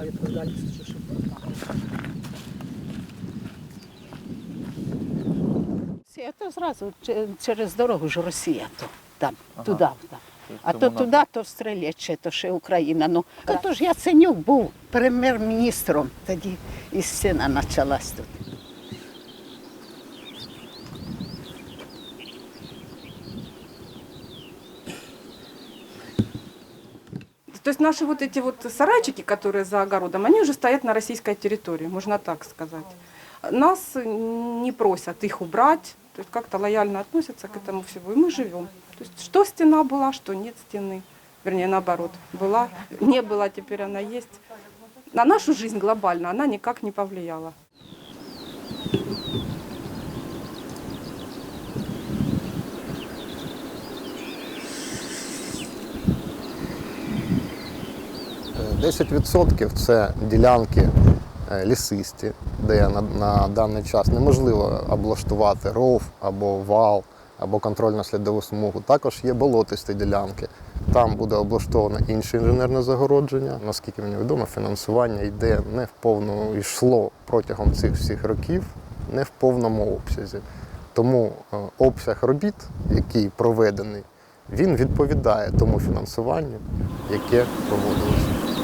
А відповідальність чи що? Це то зразу через дорогу ж Росія то там, туди. Там. А то туди, то стріляче, то ще Україна. Ну, то ж Яценюк був прем'єр-міністром, тоді і сцена почалась тут. То есть наши вот эти вот сарайчики, которые за огородом, они уже стоят на российской территории, можно так сказать. Нас не просят их убрать, то есть как-то лояльно относятся к этому всему, и мы живем. То есть что стена была, что нет стены. Вернее, наоборот, была, не была, теперь она есть. На нашу жизнь глобально она никак не повлияла. 10% це ділянки е, лісисті, де на, на даний час неможливо облаштувати ров або вал, або контрольно-слідову смугу. Також є болотисті ділянки. Там буде облаштовано інше інженерне загородження. Наскільки мені відомо, фінансування йде не в повну йшло протягом цих всіх років, не в повному обсязі. Тому е, обсяг робіт, який проведений, він відповідає тому фінансуванню, яке проводилось.